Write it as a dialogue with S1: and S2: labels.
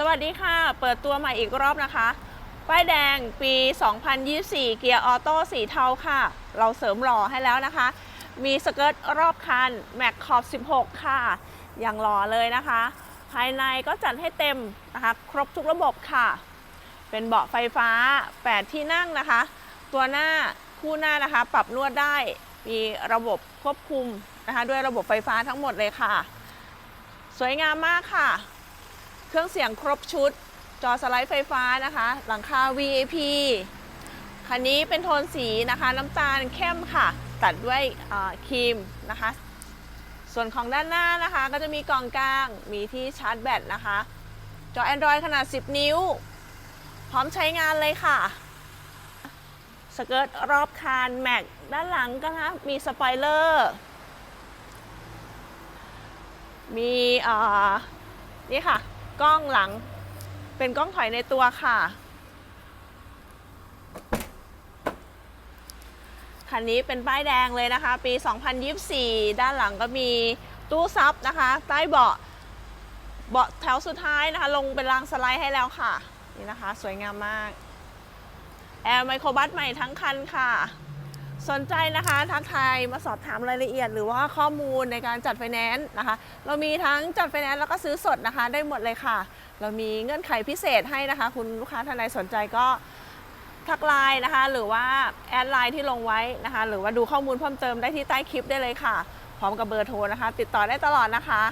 S1: สวัสดีค่ะ เปิดตัวใหม่อีกรอบนะคะ ป้ายแดงปี 2024 เกียร์ออโต้สีเทาค่ะ เราเสริมหล่อให้แล้วนะคะ มีสเกิร์ตรอบคัน แม็กขอบ 16 ค่ะ อย่างหล่อเลยนะคะ ภายในก็จัดให้เต็มนะคะ ครบทุกระบบค่ะ เป็นเบาะไฟฟ้า 8 ที่นั่งนะคะ ตัวหน้าคู่หน้านะคะ ปรับนวดได้ มีระบบควบคุมนะคะ ด้วยระบบไฟฟ้าทั้งหมดเลยค่ะ สวยงามมากค่ะ เครื่องเสียงครบชุด จอสไลด์ไฟฟ้านะคะ หลังคา VAP คันนี้เป็นโทนสีนะคะน้ำตาลเข้มค่ะ ตัดด้วยครีมนะคะ ส่วนของด้านหน้านะคะ ก็จะมีกล่องกลางมีที่ชาร์จแบตนะคะ จอ Android ขนาด 10 นิ้ว พร้อมใช้งานเลยค่ะสเกิร์ตรอบคานแม็กด้านหลังก็นะมีสปอยเลอร์มีอ่านี่ค่ะ กล้องหลัง เป็นกล้องถอยในตัวค่ะ คันนี้เป็นป้ายแดงเลยนะคะ ปี 2024 ด้านหลังก็มีตู้ซับนะคะ ใต้เบาะเบาะแถวสุดท้ายนะคะ ลงเป็นรางสไลด์ให้แล้วค่ะ นี่นะคะ สวยงามมาก แอร์ไมโครบัสใหม่ทั้งคันค่ะ สนใจนะคะทักทายมาสอบถามรายละเอียด หรือว่าข้อมูลในการจัดไฟแนนซ์นะคะ เรามีทั้งจัดไฟแนนซ์แล้วก็ซื้อสดนะคะ ได้หมดเลยค่ะ เรามีเงื่อนไขพิเศษให้นะคะ คุณลูกค้าท่านใดสนใจก็ทักไลน์นะคะ หรือว่าแอดไลน์ที่ลงไว้นะคะ หรือว่าดูข้อมูลเพิ่มเติมได้ที่ใต้คลิปได้เลยค่ะ พร้อมกับเบอร์โทรนะคะ ติดต่อได้ตลอดนะคะ